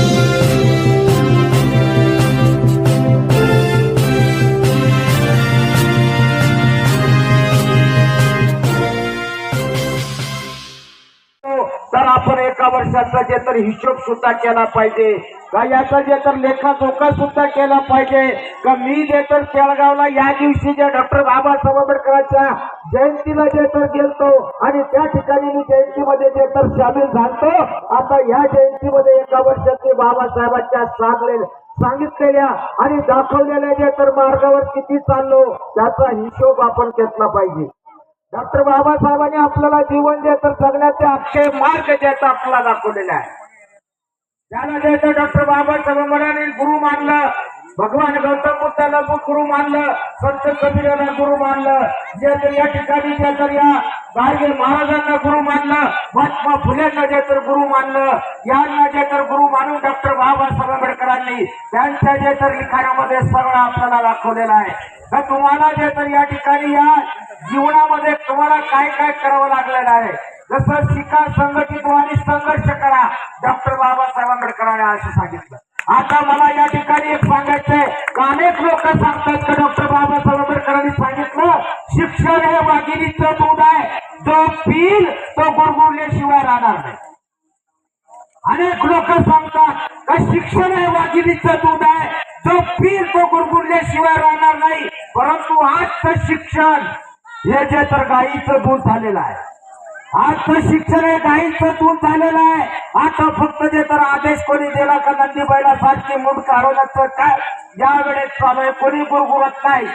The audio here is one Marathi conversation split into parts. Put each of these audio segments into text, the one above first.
तर एका जे तर हिशोब सुद्धा केला पाहिजे. का याचा जे तर लेखाजोखा सुद्धा केला पाहिजे. का मी जे तर केळगावला या दिवशी ज्या डॉक्टर बाबासाहेब आंबेडकरांच्या जयंतीला जे तर गेलतो आणि त्या ठिकाणी मी जयंतीमध्ये जे तर सामील झालतो आता या जयंतीमध्ये एका वर्षाचे बाबासाहेबांच्या सांगले सांगितलेल्या आणि दाखवलेल्या जे तर मार्गावर किती चाललो त्याचा हिशोब आपण घेतला पाहिजे. डॉक्टर बाबासाहेबांनी आपल्याला जीवन जे तर जगण्याचे अक्षय मार्ग ज्याचा आपल्याला दाखवलेला आहे. त्याला जे डॉक्टर बाबासाहेबांनी गुरु मानलं भगवान गौतम बुद्धाला गुरु मानलं संत कबीराला गुरु मानलं जे तर या ठिकाणी जे तर या गाडगे महाराजांना गुरु मानलं महात्मा फुलेंना जे तर गुरु मानलं यांना जे तर गुरु मानून डॉक्टर बाबासाहेब आंबेडकरांनी त्यांच्या जे तर लिखाणामध्ये सगळं आपल्याला दाखवलेला आहे. तर तुम्हाला जे तर या ठिकाणी या जीवनामध्ये तुम्हाला काय काय करावं लागलेलं आहे जसं शिका संघटित आणि संघर्ष करा. डॉक्टर बाबासाहेब आंबेडकरांनी असं सांगितलं. आता मला या ठिकाणी एक सांगायचंय. का अनेक लोक सांगतात की डॉक्टर बाबासाहेब आंबेडकरांनी सांगितलं शिक्षण हे वाघिणीचं दूध आहे. जो पिल तो गुरगुरल्याशिवाय राहणार नाही. अनेक लोक सांगतात का शिक्षण हे वाघिणीचं दूध आहे. जो पिल तो गुरगुरल्याशिवाय राहणार नाही. परंतु आजचं शिक्षण हे जे तर गाईचं दूध झालेलं आहे. आजचं शिक्षण हे गाईचं दूध झालेलं आहे. आता फक्त जे तर आदेश कोणी दिला का नंदीबाईला सारखी मूठ काढवण्याचं काय? यावेळेस चालू आहे. कोणी गुरगुरत नाही.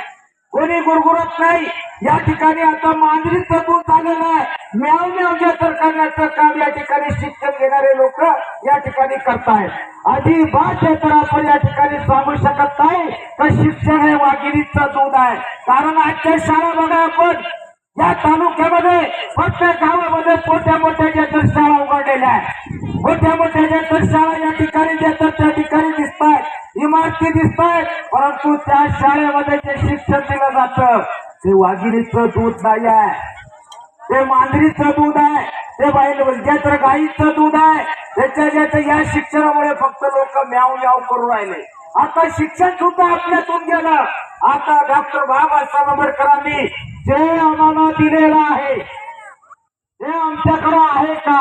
कोणी गुरगुरत नाही. या ठिकाणी आता मांजरीचं दूध झालेलं आहे. म्याव म्याव जे तर करण्याचं काम या ठिकाणी शिक्षण घेणारे लोक या ठिकाणी करतायत. अजिबात जे तर आपण या ठिकाणी सांगू शकत नाही तर शिक्षण हे वाघिणीचं दूध आहे. कारण आजच्या शाळा बघा आपण या तालुक्यामध्ये प्रत्येक गावामध्ये मोठ्या मोठ्या ज्या शाळा उघडलेल्या आहेत. मोठ्या मोठ्या ज्या शाळा या ठिकाणी देतात त्या ठिकाणी दिसत आहेत इमारती दिसत आहेत परंतु त्या शाळेमध्ये जे शिक्षण दिलं जातं ते वाघिणीचं दूध नाही आहे. हे मांजरीचं दूध आहे. ते बैल जे तर गाईचं दूध आहे. त्याच्या ज्याच्या या शिक्षणामुळे फक्त लोक म्याव म्याव करू राहिले. आता शिक्षण सुद्धा आपल्यातून गेलं. आता डॉक्टर बाबासाहेब आंबेडकरांनी जे आम्हाला दिलेलं आहे हे आमच्याकडे आहे का?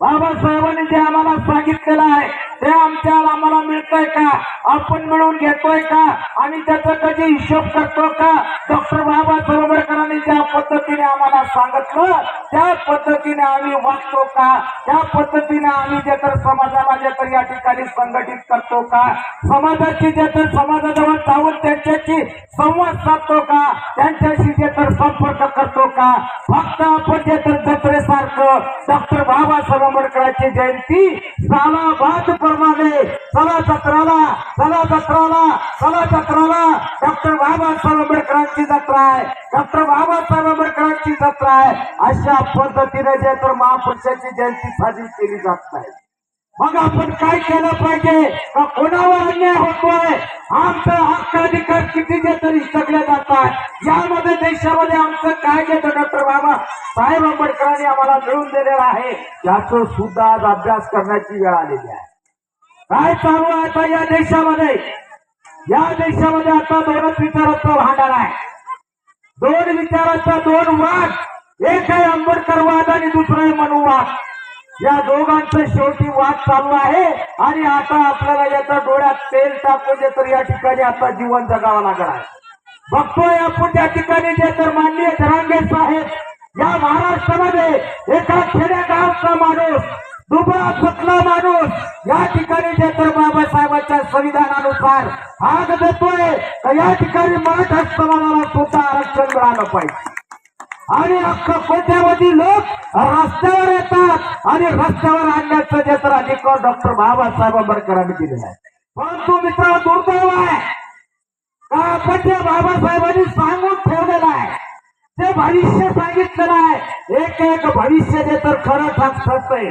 बाबासाहेबांनी जे आम्हाला सांगितलेलं आहे ते आमच्या आम्हाला मिळतंय का? आपण मिळून घेतोय का? आणि त्याचा कधी हिशोब करतो का? डॉक्टर बाबासाहेब आंबेडकरांनी ज्या पद्धतीने आम्हाला सांगितलं त्या पद्धतीने आम्ही वागतो का? त्या पद्धतीने आम्ही जे तर समाजाला जे तर या ठिकाणी संघटित करतो का? समाजाची जे तर समाजाजवळ जाऊन त्यांच्याशी संवाद साधतो का? त्यांच्याशी जे तर संपर्क करतो का? फक्त आपण जे तर डॉक्टर बाबासाहेब आंबेडकरांची जयंती सालाबाद प्रमाणे. चला जत्राला चला जत्राला चला जत्राला. डॉक्टर बाबासाहेब आंबेडकरांची जत्रा आहे. डॉक्टर बाबासाहेब आंबेडकरांची जत्रा आहे. अशा पद्धतीने जे तर महापुरुषाची जयंती साजरी केली जात नाही. मग आपण काय केलं पाहिजे? का कोणावर अन्याय होतोय? आमचा हक्क अधिकार कितीचे तरी सगळे जातात. यामध्ये देशामध्ये आमचं काय जे डॉक्टर बाबा? साहेब आंबेडकरांनी आम्हाला मिळून दिलेलं आहे. याचं सुद्धा आज अभ्यास करण्याची वेळ आलेली आहे. काय चालू आहे आता या देशामध्ये? या देशामध्ये आता दोनच विचाराचं भांडण आहे. दोन विचाराचा दोन वाद. एक आहे आंबेडकरवाद आणि दुसरा आहे मनुवाद. या दोघांचं शेवटी वाद चालू आहे. आणि आता आपल्याला याचा डोळ्यात तेल टाकून तर या ठिकाणी आता जीवन जगावं लागणार आहे. बघतोय आपण त्या ठिकाणी जे तर माननीय जरांगे साहेब या महाराष्ट्रामध्ये एका खेडेगावचा माणूस दुबळा फुटला माणूस या ठिकाणी जे तर बाबासाहेबांच्या संविधानानुसार आग देतोय तर या ठिकाणी मराठा समाजाला स्वतः आरक्षण मिळालं पाहिजे. आणि अख्ख कोट्यावधी लोक रस्त्यावर येतात आणि रस्त्यावर आणण्याचं जे तर अधिकार डॉक्टर बाबासाहेब आंबेडकरांनी दिलेलं आहे. परंतु मित्र दुर्दैव आहे का आपण बाबासाहेबांनी सांगून ठेवलेलं आहे ते भविष्य सांगितलेलं आहे एक एक भविष्य जे तर खरं ठाक ठरतंय.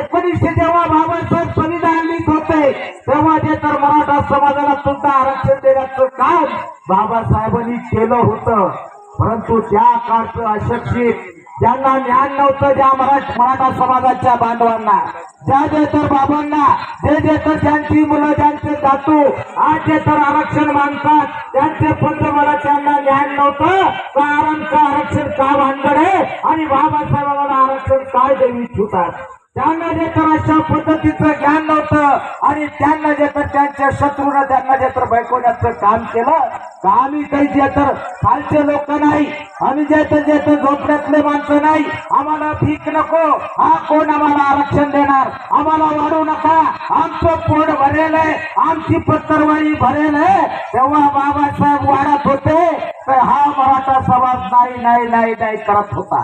एकोणीसशे जेव्हा बाबासाहेब संविधान लिहित होते तेव्हा जे तर मराठा समाजाला सुद्धा आरक्षण देण्याचं काम बाबासाहेबांनी केलं होतं. परंतु त्या काळचं अशिक्षित ज्यांना ज्ञान नव्हतं ज्या मराठ मराठा समाजाच्या बांधवांना ज्या जे तर बाबांना जे जे तर त्यांची मुलं ज्यांचे जातू आज जे तर आरक्षण मानतात त्यांचे पंतप्रधान त्यांना ज्ञान नव्हतं कारण का आरक्षण का भानगड? आहे आणि बाबासाहेबांना आरक्षण काय देऊ इच्छितात त्यांना जे तर अशा पद्धतीचं ज्ञान नव्हतं आणि त्यांना जे तर त्यांच्या शत्रूनं त्यांना जे तर बैकवण्याचं काम केलं. तर आम्ही काही जे तर खालचे लोक नाही आम्ही जे तर जे तर झोपड्यातले माणसं नाही आम्हाला भीक नको हा कोण आम्हाला आरक्षण देणार? आम्हाला वाढू नका. आमचं पोट भरेल आहे आमची पत्तरवाळी भरेल आहे. तेव्हा बाबासाहेब वाढत होते तर हा मराठा समाज नाही नाही नाही नाही करत होता.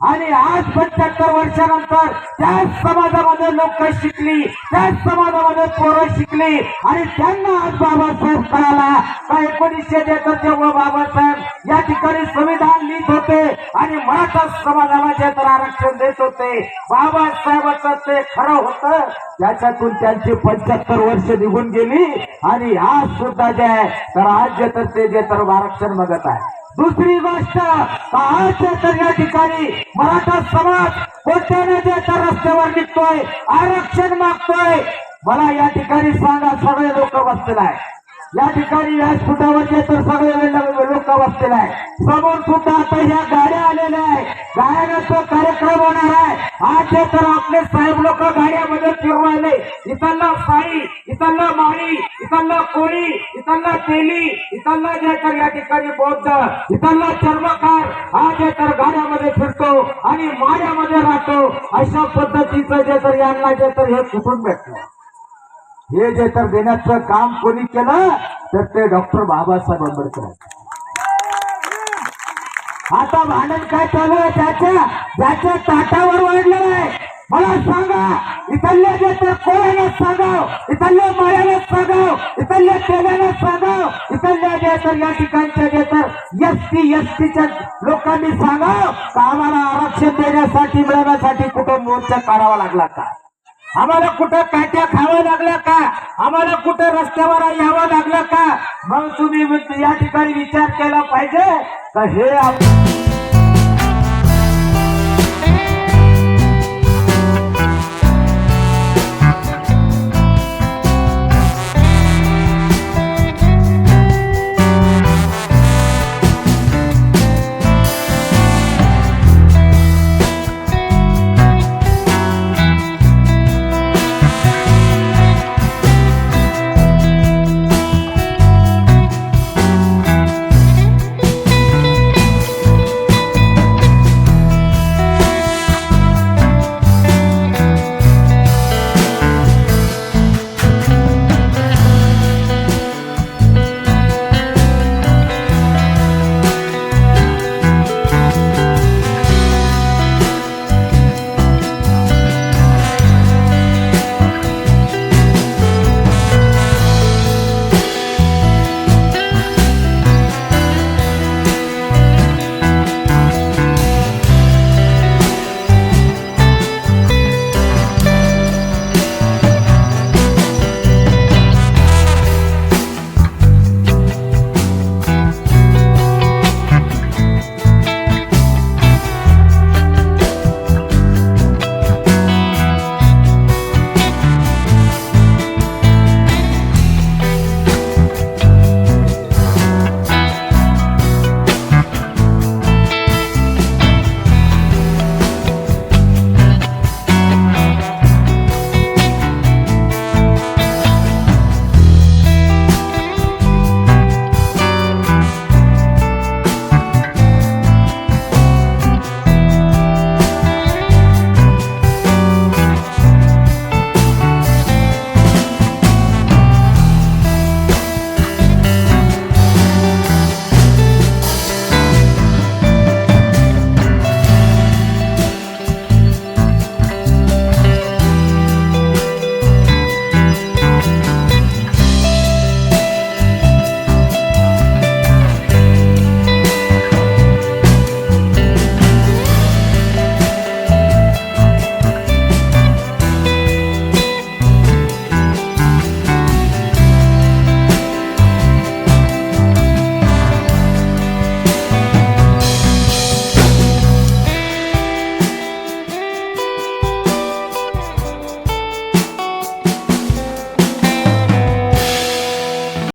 आणि आज पंच्याहत्तर वर्षानंतर त्याच समाजामध्ये लोक शिकली त्याच समाजामध्ये पोरं शिकली आणि त्यांना आज बाबासाहेब कळाला. का एकोणीसशे देतात जेव्हा बाबासाहेब या ठिकाणी संविधान लिहित होते आणि मराठा समाजाला जे तर आरक्षण देत होते. बाबासाहेबांचं ते खरं होतं. त्याच्यातून त्यांची पंच्याहत्तर वर्ष निघून गेली आणि आज सुद्धा जे आहे तर आज जे तर ते जे तर आरक्षण बघत आहे. दुसरी गोष्ट आज तर या ठिकाणी मराठा समाज कोणत्या जे रस्त्यावर निघतोय आरक्षण मागतोय. मला या ठिकाणी सांगा सगळे लोक बसलेला आहे या ठिकाणी व्यासपीठावरचे तर सगळे लोक बसलेले आहे. समोर सुद्धा आता ह्या गाड्या आलेल्या आहे गायनाचा कार्यक्रम होणार आहे. आज तर आपले साहेब लोक गाड्यामध्ये फिरवायले. इथला साई इथला माळी इथला कोळी इथला तेली इथला जे तर या ठिकाणी बौद्ध इथला चर्मकार हा जे तर गाड्यामध्ये फिरतो आणि माड्यामध्ये राहतो. अशा पद्धतीचं जे तर यांना जे तर हे कुठून भेटलं? हे जे तर देण्याचं काम कोणी केलं तर ते डॉक्टर बाबासाहेब आंबेडकर. आता भांडण काय चालू आहे? त्याच्या ज्याच्या ताटावर वाढलं आहे. मला सांगा इथल्या जे तर कोणाला सांगाव इथल्या माळ्याला सांगाव इथल्या तेल्याला सांगाव इथल्या जे तर या ठिकाणच्या जे तर एस टी एस टीच्या लोकांनी सांगाव का आम्हाला आरक्षण देण्यासाठी मिळवण्यासाठी कुठं मोर्चा काढावा लागला का? आम्हाला कुठं काट्या खाव्या लागल्या का? आम्हाला कुठं रस्त्यावर यावं लागलं का? मग तुम्ही या ठिकाणी विचार केला पाहिजे का हे आप-